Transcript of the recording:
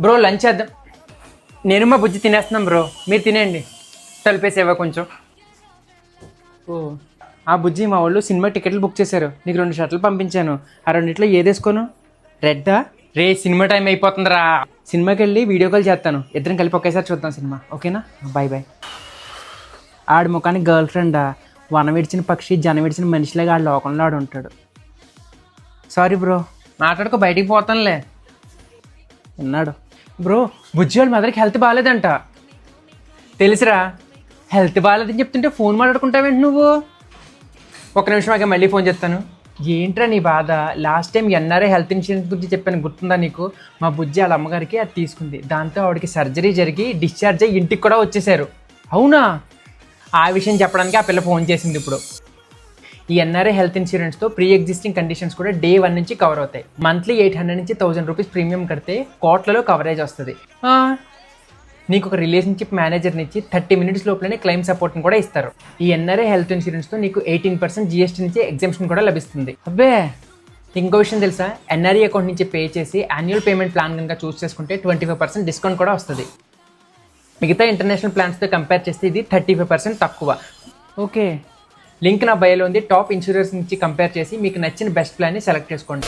Bro lunch చేద్దాం. నేను మా బుజ్జి తినేస్తున్నాం బ్రో. మీరు తినేయండి. తలిపేసేవా కొంచెం. ఓ ఆ బుజ్జి మా వాళ్ళు సినిమా టికెట్లు బుక్ చేశారు. నీకు రెండు షర్ట్లు పంపించాను. ఆ రెండిట్లో ఏదేసుకోను? రెడ్డా రే సినిమా టైం అయిపోతుందిరా. సినిమాకి వెళ్ళి వీడియో కాల్ చేస్తాను. ఇద్దరం కలిపి ఒకేసారి చూద్దాం సినిమా. ఓకేనా? బాయ్ బాయ్ ఆడి ముఖానికి గర్ల్ ఫ్రెండా వన విడిచిన పక్షి జన విడిచిన మనిషిలాగా ఆడు లోకంలో ఆడు ఉంటాడు. సారీ బ్రో మాట్లాడుకో బయటికి పోతానులే. విన్నాడు. బ్రో బుజ్జి వాళ్ళ మదర్కి హెల్త్ బాగాలేదంట. తెలుసురా హెల్త్ బాగాలేదని చెప్తుంటే ఫోన్ మాట్లాడుకుంటావేంటి నువ్వు? ఒక నిమిషం ఆగా మళ్ళీ ఫోన్ చేస్తాను. ఏంట్రా నీ బాధ? Last time NRI health insurance గురించి చెప్పాను గుర్తుందా నీకు? మా బుజ్జి వాళ్ళ అమ్మగారికి అది తీసుకుంది. దాంతో ఆవిడకి సర్జరీ జరిగి డిశ్చార్జ్ అయ్యి ఇంటికి కూడా వచ్చేసారు. అవునా? ఆ విషయం చెప్పడానికి ఆ పిల్ల ఫోన్ చేసింది ఇప్పుడు. ఈ ఎన్ఆర్ఐ హెల్త్ ఇన్సూరెన్స్తో ప్రీ ఎగ్జిస్టింగ్ కండిషన్స్ కూడా డే వన్ నుంచి కవర్ అవుతాయి. మంత్లీ ఎయిట్ హండ్రెడ్ నుంచి థౌసండ్ రూపీస్ ప్రీమియం కడితే కోట్లలో కవరేజ్ వస్తుంది. నీకు ఒక రిలేషన్షిప్ మేనేజర్ నుంచి థర్టీ మినిట్స్ లోపలనే క్లెయిమ్ సపోర్ట్ని కూడా ఇస్తారు. ఈ ఎన్ఆర్ఐ హెల్త్ ఇన్సూరెన్స్తో నీకు ఎయిటీన్ పర్సెంట్ జిఎస్టీ నుంచి ఎగ్జామ్షన్ కూడా లభిస్తుంది. అబ్బే! ఇంకో విషయం తెలుసా? ఎన్ఆర్ఐ అకౌంట్ నుంచి పే చేసి యాన్యువల్ పేమెంట్ ప్లాన్ కనుక చూస్ చేసుకుంటే ట్వంటీ ఫైవ్ పర్సెంట్ డిస్కౌంట్ కూడా వస్తుంది. మిగతా ఇంటర్నేషనల్ ప్లాన్స్తో కంపేర్ చేస్తే ఇది థర్టీ ఫైవ్ పర్సెంట్ తక్కువ. ఓకే. లింక్ నా బయోలో ఉంది. టాప్ ఇన్సూరెన్స్ నుంచి కంపేర్ చేసి మీకు నచ్చిన బెస్ట్ ప్లాన్ని సెలెక్ట్ చేసుకోండి.